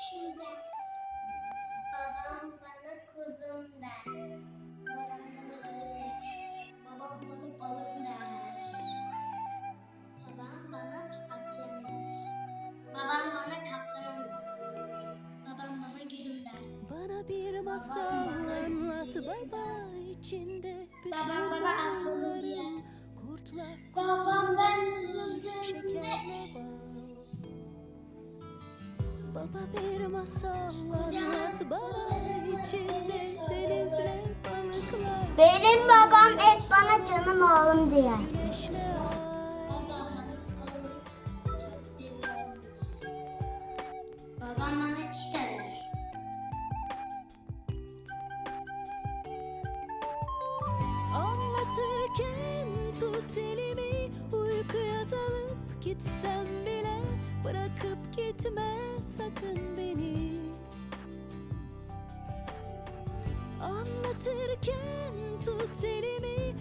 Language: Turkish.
şimdi. Babam bana kuzum der. Babam bana balım der. Babam bana balım der. Babam bana atım der. Babam bana kaplanım der. Babam bana gülüm der. Bana bir masal anlat baba içinde bütün bana aslanım diye. Baba bir masal anlat bana içinde denizle balıklar Benim babam hep bana canım oğlum diyor. Babam bana çita der. Anlatırken tut elimi Uykuya dalıp gitsem bile Bırakıp gitme sakın beni. Anlatırken tut elimi